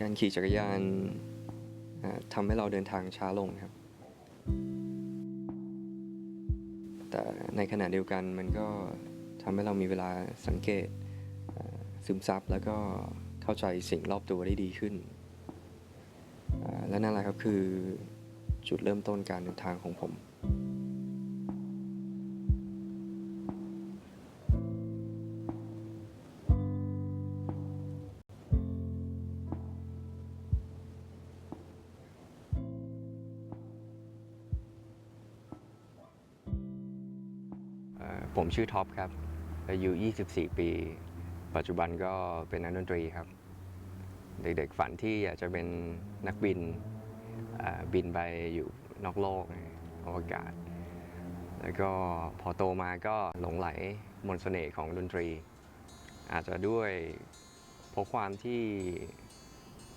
การขี่จักรยานอ่าทำให้เราเดินทางช้าลงครับ แต่ในขณะเดียวกันมันก็ทำให้เรามีเวลาสังเกตซึมซับแล้วก็เข้าใจสิ่งรอบตัวได้ดีขึ้น และนั่นแหละครับคือจุดเริ่มต้นการเดินทางของผม ผมชื่อท็อปครับอายุ 24 ปี ปัจจุบันก็เป็นนักดนตรีครับ เด็กๆฝันที่อยากจะเป็นนักบินบินไปอยู่นอกโลกอวกาศ แล้วก็พอโตมาก็หลงไหลมนต์เสน่ห์ของดนตรี อาจจะด้วยเพราะความที่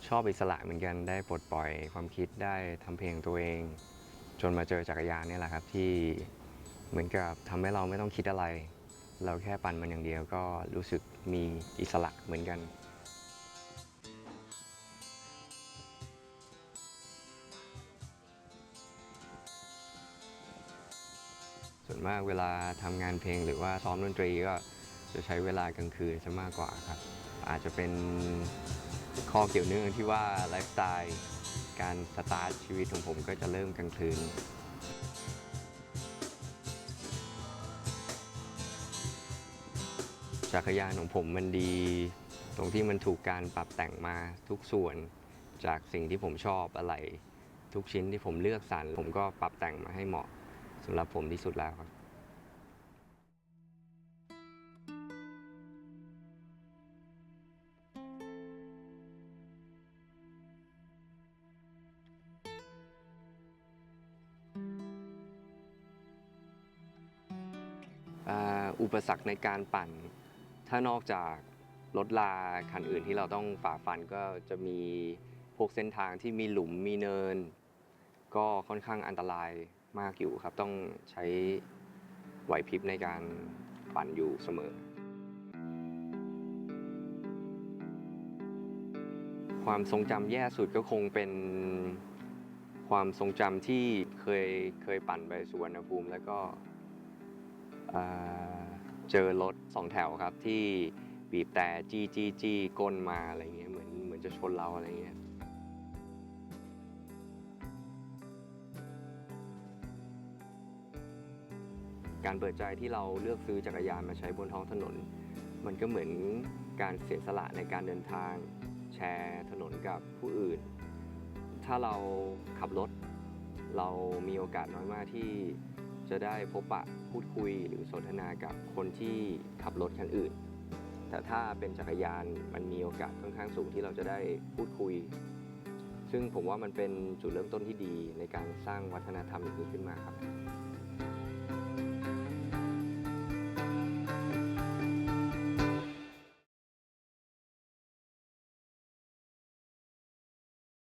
ชอบอิสระเหมือนกันได้ปลดปล่อยความคิดได้ทำเพลงตัวเอง จนมาเจอจักรยานนี่แหละครับที่ เหมือนกับทำให้เราไม่ต้องคิดอะไร เราแค่ปั่นมันอย่างเดียวก็รู้สึกมีอิสระเหมือนกัน ส่วนมากเวลาทำงานเพลงหรือว่าซ้อมดนตรีก็จะใช้เวลากลางคืนซะมากกว่าครับ อาจจะเป็นข้อเกี่ยวเนื่องที่ว่าไลฟ์สไตล์การสตาร์ทชีวิตของผมก็จะเริ่มกลางคืน จักรยานของผมมันดี ตรงที่มันถูกการปรับแต่งมาทุกส่วนจากสิ่งที่ผมชอบอะไร ทุกชิ้นที่ผมเลือกสรรผมก็ปรับแต่งมาให้เหมาะสำหรับผมที่สุดแล้วครับอุปสรรคในการปั่น ถ้านอกจากรถลาคันอื่นที่เราต้องฝ่าฟันก็จะมีพวกเส้นทางที่มีหลุมมีเนิน ก็ค่อนข้างอันตรายมากอยู่ครับ ต้องใช้ไหวพริบในการปั่นอยู่เสมอ ความทรงจำแย่สุดก็คงเป็นความทรงจำที่เคยเคยปั่นไปสุวรรณภูมิแล้วก็ เจอรถสองแถวครับที่บีบแต่จี้จี้จี้ก้นมาอะไรเงี้ยเหมือนเหมือนจะชนเราอะไรเงี้ยการเปิดใจที่เราเลือกซื้อจักรยานมาใช้บนท้องถนน มันก็เหมือนการเสียสละในการเดินทาง แชร์ถนนกับผู้อื่น ถ้าเราขับรถ เรามีโอกาสน้อยมากที่ จะได้พบปะพูดคุยหรือสนทนากับคนที่ขับรถคันอื่น แต่ถ้าเป็นจักรยานมันมีโอกาสค่อนข้างสูงที่เราจะได้พูดคุย ซึ่งผมว่ามันเป็นจุดเริ่มต้นที่ดีในการสร้างวัฒนธรรมอย่างนี้ขึ้นมาครับ